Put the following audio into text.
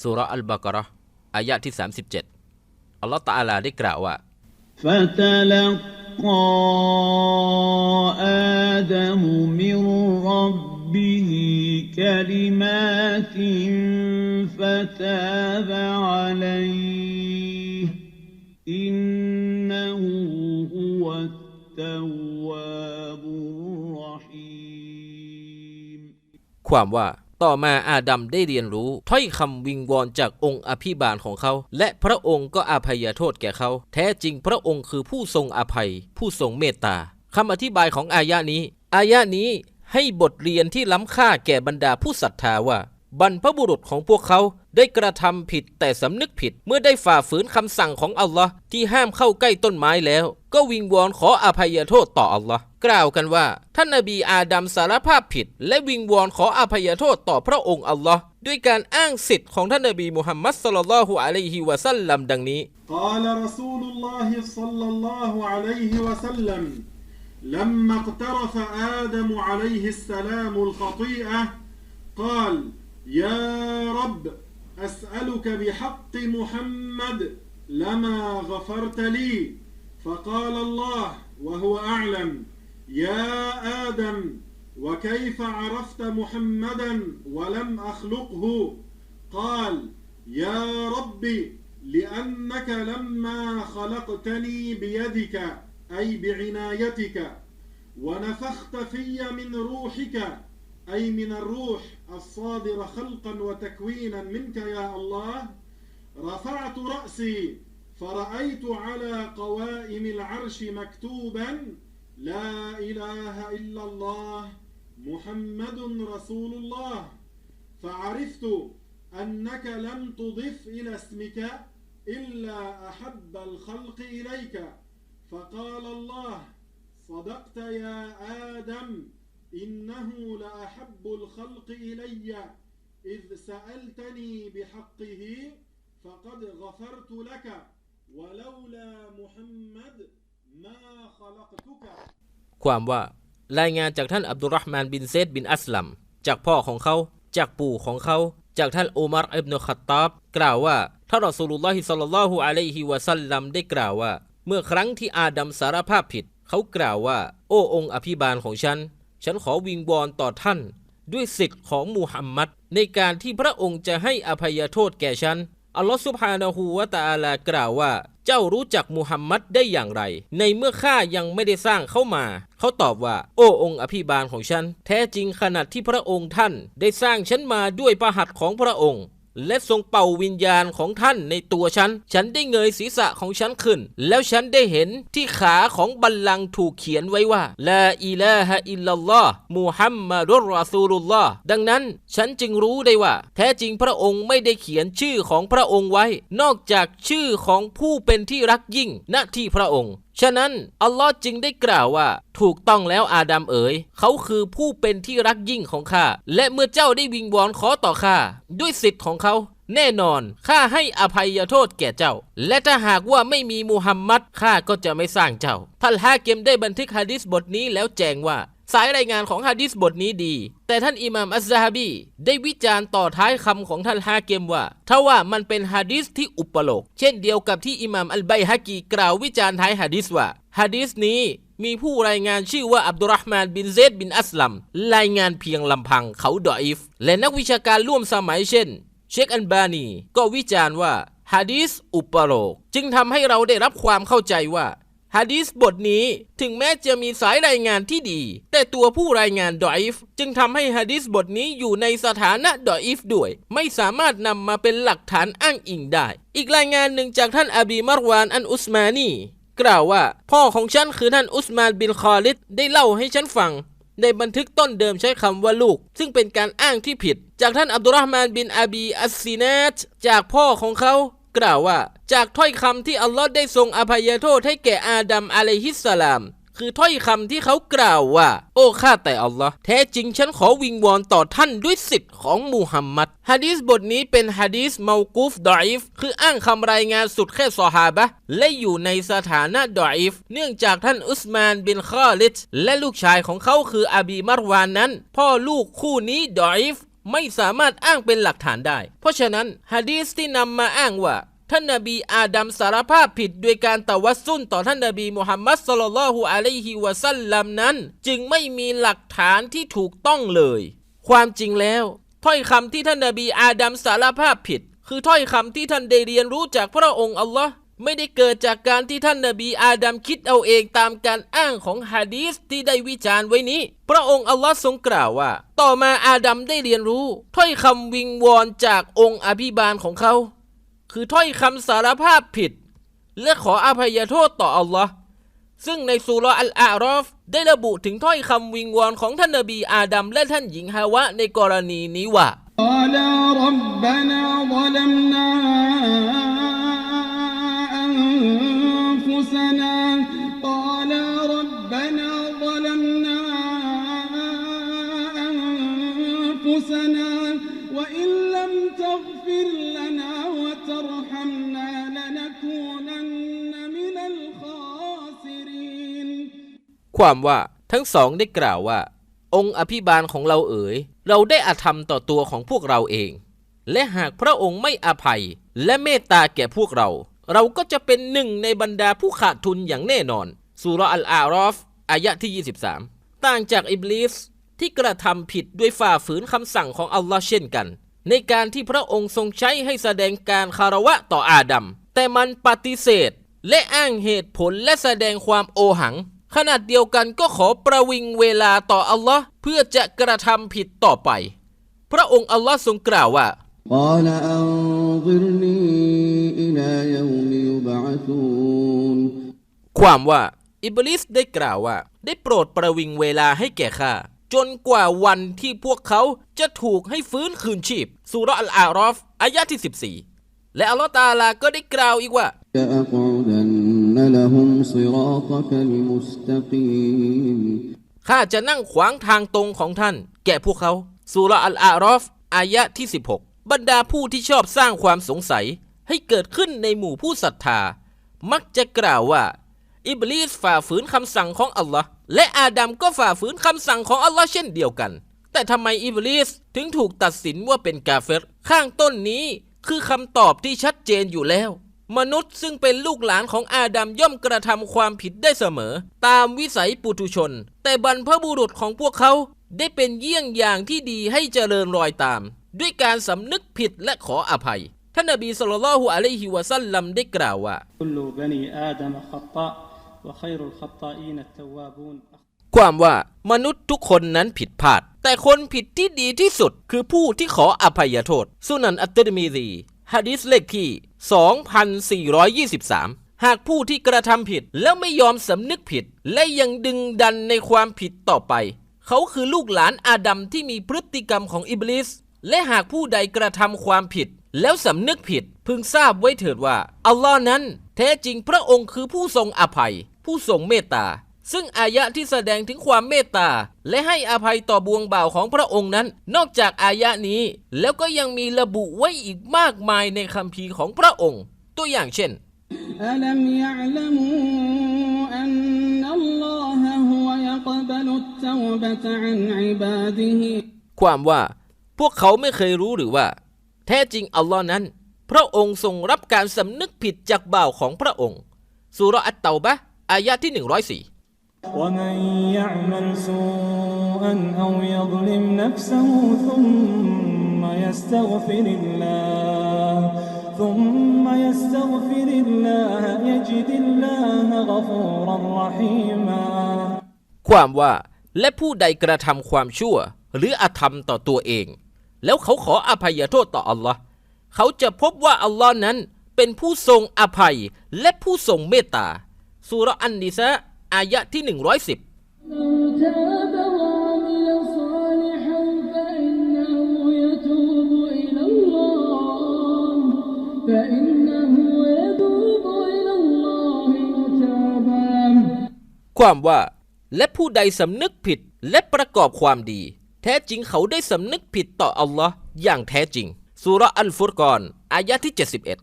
สุราะห์อัลบากะเราะห์อายะที่ 37 อัลลอฮฺตะอาลาได้กล่าวว่า فتلقى آدم من ربه كلمات فتاب عليه إنه هو التواب الرحيم ความว่า ต่อมาอาดัมได้เรียนรู้ถ้อยคำวิงวอนจากองค์อภิบาลของเขา และพระองค์ก็อภัยโทษแก่เขา แท้จริงพระองค์คือผู้ทรงอภัย ผู้ทรงเมตตาคำอธิบายของอายะนี้ อายะนี้ให้บทเรียนที่ล้ำค่าแก่บรรดาผู้ศรัทธาว่า บรรพบุรุษของพวกเขาได้กระทำผิดแต่สำนึกผิดเมื่อได้ฝ่าฝืนคำสั่งของอัลลอฮ์ที่ห้ามเข้าใกล้ต้นไม้แล้ว ก็วิงวอนขออภัยโทษต่ออัลลอฮ์กล่าวกันว่า ท่านนบีอาดัมสารภาพผิด และวิงวอนขออภัยโทษต่อพระองค์อัลลอฮ์ด้วยการอ้างสิทธิ์ของท่านนบีมุฮัมมัดสลลัลลอฮุอะลัยฮิวะสัลลัมดังนี้ قال رسول الله صلى الله عليه وسلم لما اقترف آدم عليه السلام الخطيئة قال يا رب أسألك بحق محمد لما غفرت لي فقال الله وهو أعلم يا آدم وكيف عرفت محمدا ولم أخلقه؟ قال يا ربي لأنك لما خلقتني بيدك أي بعنايتك ونفخت في من روحك أي من الروح الصادر خلقا وتكوينا منك يا الله رفعت رأسي فرأيت على قوائم العرش مكتوبا لا إله إلا الله محمد رسول الله. فعرفت أنك لم تضف إلى اسمك إلا أحب الخلق إليك. فقال الله صدقت يا آدم إنه لأحب الخلق إلي إذ سألتني بحقه فقد غفرت لك ความว่ารายงานจากท่านอับดุลรหมานบินเซดบินอัสลัม จากพ่อของเขา จากปู่ของเขา จากท่านอุมารอิบนุขัตตาบกล่าวว่าท่านรอสูลุลลอฮิสัลลัลลอฮุอะลัยฮิวะสัลลัมได้กล่าวว่า เมื่อครั้งที่อาดัมสารภาพผิด เขากล่าวว่า โอ้องค์อภิบาลของฉัน ฉันขอวิงวอนต่อท่าน ด้วยสิทธิ์ของมูฮัมมัดในการที่พระองค์จะให้อภัยโทษแก่ฉัน อัลลอฮฺสุบฮานะฮูวะตาลากล่าวว่า เจ้ารู้จักมูฮัมมัดได้อย่างไร ในเมื่อข้ายังไม่ได้สร้างเขามา เขาตอบว่า โอ้องค์อภิบาลของฉัน แท้จริงขนาดที่พระองค์ท่านได้สร้างฉันมาด้วยประหัตของพระองค์ และทรงเป่าวิญญาณของท่านในตัวฉัน ฉันได้เงยศีรษะของฉันขึ้น แล้วฉันได้เห็นที่ขาของบัลลังก์ถูกเขียนไว้ว่าลาอิลาฮะอิลลัลลอฮ์มูฮัมมัดุรรอซูลุลลอฮ์ดังนั้นฉันจึงรู้ได้ว่า แท้จริงพระองค์ไม่ได้เขียนชื่อของพระองค์ไว้ นอกจากชื่อของผู้เป็นที่รักยิ่งณที่พระองค์ ฉะนั้นอัลลอฮ์จึงได้กล่าวว่า ถูกต้องแล้วอาดัมเอ๋ยเขาคือผู้เป็นที่รักยิ่งของข้าและเมื่อเจ้าได้วิงวอนขอต่อข้าด้วยสิทธิ์ของเขาแน่นอนข้าให้อภัยโทษแก่เจ้า และถ้าหากว่าไม่มีมูฮัมมัดข้าก็จะไม่สร้างเจ้าท่านฮาเกมได้บันทึกฮะดิษบทนี้แล้วแจ้งว่า สายรายงานของฮะดิษบทนี้ดี แต่ท่านอิหม่ามอัซซะฮะบีได้วิจารณ์ต่อท้ายคำของท่านฮาเกมว่าถ้าว่ามันเป็นฮะดิษที่อุปโลก เช่นเดียวกับที่อิหม่ามอัลไบฮะกีกล่าววิจารณ์ท้ายฮะดิษว่าฮะดิษนี้มีผู้รายงานชื่อว่าอับดุลรห์มานบินเซดบินอัสลัม รายงานเพียงลำพังเขาดออิฟ และนักวิชาการร่วมสมัยเช่น เชคอันบานีก็วิจารณ์ว่าฮะดีสอุปโลก จึงทำให้เราได้รับความเข้าใจว่า ฮะดีสบทนี้ถึงแม้จะมีสายรายงานที่ดี แต่ตัวผู้รายงานดออิฟจึงทำให้ฮะดีสบทนี้อยู่ในสถานะดออิฟด้วย ไม่สามารถนำมาเป็นหลักฐานอ้างอิงได้ อีกรายงานหนึ่งจากท่านอบีมารวานอันอุสมานีกล่าวว่า พ่อของฉันคือท่านอุสมานบินคอลิดได้เล่าให้ฉันฟัง ในบันทึกต้นเดิมใช้คำว่าลูก ซึ่งเป็นการอ้างที่ผิด จากท่านอับดุลรห์มานบินอาบีอัสซีนัตจากพ่อของเขา กล่าวว่า จากถ้อยคำที่อัลลอฮ์ได้ทรงอภัยโทษให้แก่อาดัมอะลัยฮิสสลาม คือถ้อยคำที่เขากล่าวว่า โอ้ข้าแต่อัลลอฮ์แท้จริงฉันขอวิงวอนต่อท่านด้วยสิทธิ์ของมูฮัมมัดฮะดีษบทนี้เป็นฮะดีษเมากูฟดออิฟคืออ้างคำรายงานสุดแค่ซอฮาบะและอยู่ในสถานะดออิฟเนื่องจากท่านอุสมานบินคอลิดและลูกชายของเขาคืออาบีมารวานนั้น พ่อลูกคู่นี้ดออิฟไม่สามารถอ้างเป็นหลักฐานได้ เพราะฉะนั้นฮะดีสที่นำมาอ้างว่า ท่านนบีอาดัมสารภาพผิดด้วยการตะวัสซุนต่อท่านนบีมุฮัมมัดสลลัลฮุอะลัยฮิวะซัลลัมนั้น จึงไม่มีหลักฐานที่ถูกต้องเลย ความจริงแล้ว ถ้อยคำที่ท่านนบีอาดัมสารภาพผิด คือถ้อยคำที่ท่านได้เรียนรู้จากพระองค์อัลลอฮ์ไม่ได้เกิดจากการที่ท่านนบีอาดัมคิดเอาเองตามการอ้างของฮะดีสที่ได้วิจารณ์ไว้นี้ พระองค์อัลลอฮ์ทรงกล่าวว่า ต่อมาอาดัมได้เรียนรู้ ถ้อยคำวิงวอนจากองค์อภิบาลของเขา คือถ้อยคำสารภาพผิด และขออภัยโทษต่ออัลลอฮ์ซึ่งในสุรอัลอารอฟได้ระบุถึงถ้อยคำวิงวอนของท่านนบีอาดัมและท่านหญิงฮาวะในกรณีนี้ว่า ความว่าทั้งสองได้กล่าวว่า องค์อภิบาลของเราเอ๋ย เราได้อาธรรมต่อตัวของพวกเราเอง และหากพระองค์ไม่อภัยและเมตตาแก่พวกเรา เราก็จะเป็นหนึ่งในบรรดาผู้ขาดทุนอย่างแน่นอนสุราอัลอารอฟอายะที่ 23 ต่างจากอิบลิสที่กระทำผิดด้วยฝ่าฝืนคำสั่งของอัลลอฮ์เช่นกัน ในการที่พระองค์ทรงใช้ให้แสดงการคารวะต่ออาดัมแต่มันปฏิเสธ และอ้างเหตุผลและแสดงความโอหัง ขนาดเดียวกันก็ขอประวิงเวลาต่ออัลลอฮ์เพื่อจะกระทำผิดต่อไป พระองค์อัลลอฮ์ทรงกล่าวว่า قال أنظرني إلى يوم يبعثون ความว่าอิบลิสได้กล่าวว่า ได้โปรดประวิงเวลาให้แก่ข้า จนกว่าวันที่พวกเขาจะถูกให้ฟื้นคืนชีพสุราะห์อัลอารอฟอายะที่ 14 และอัลลอฮ์ตาอาลาก็ได้กล่าวอีกว่า لأقعدن لهم صراطك المستقيم ข้าจะนั่งขวางทางตรงของท่าน แก่พวกเขาสุราะห์อัลอารอฟอายะที่ 16 บรรดาผู้ที่ชอบสร้างความสงสัย ให้เกิดขึ้นในหมู่ผู้ศรัทธา มักจะกล่าวว่า อิบลิสฝ่าฝืนคำสั่งของอัลลอฮ์และอาดัมก็ฝ่าฝืนคำสั่งของอัลลอฮ์เช่นเดียวกัน แต่ทำไมอิบลิสถึงถูกตัดสินว่าเป็นกาเฟรข้างต้นนี้คือคำตอบที่ชัดเจนอยู่แล้ว มนุษย์ซึ่งเป็นลูกหลานของอาดัมย่อมกระทำความผิดได้เสมอ ตามวิสัยปุถุชน แต่บรรพบุรุษของพวกเขาได้เป็นเยี่ยงอย่างที่ดีให้เจริญรอยตาม ด้วยการสำนึกผิดและขออภัย ท่านนบีสุลต่านลฮุอะลัยฮิวะซัลลัมได้กล่าวว่าความว่ามนุษย์ทุกคนนั้นผิดพลาด แต่คนผิดที่ดีที่สุดคือผู้ที่ขออภัยโทษ สุนันอัตตรมีรีฮะดิษเลขที่ 2423 หากผู้ที่กระทำผิดแล้วไม่ยอมสำนึกผิด และยังดึงดันในความผิดต่อไป เขาคือลูกหลานอาดัมที่มีพฤติกรรมของอิบลิส และหากผู้ใดกระทำความผิด แล้วสำนึกผิดพึงทราบไว้เถิดว่า อัลลอฮ์นั้น แท้จริงพระองค์คือผู้ทรงอภัย ผู้ทรงเมตตา ซึ่งอายะที่แสดงถึงความเมตตา และให้อภัยต่อบวงบ่าวของพระองค์นั้น นอกจากอายะนี้ แล้วก็ยังมีระบุไว้อีกมากมายในคำพีของพระองค์ ตัวอย่างเช่นความว่า พวกเขาไม่เคยรู้หรือว่า แท้จริงอัลลอฮ์นั้น พระองค์ทรงรับการสำนึกผิดจากบ่าวของพระองค์สุรอัตเตาบะอายะที่ 104 ومن يعمل سوءا أو يظلم نفسه ثم يستغفر الله ثم يستغفر الله يجد الله غفورا رحيما ความว่าและผู้ใดกระทำความชั่ว หรืออาธรรมต่อตัวเอง แล้วเขาขออภัยโทษต่ออัลลอฮ์เขาจะพบว่าอัลลอฮ์นั้นเป็นผู้ทรงอภัยและผู้ทรงเมตตาสุราะห์อันนิสะ อายะที่ 110ความว่า และผู้ใดสำนึกผิดและประกอบความดี แท้จริงเขาได้สำนึกผิดต่ออัลลอฮ์อย่างแท้จริงสุรอัลฟุรกอนอายะที่ 71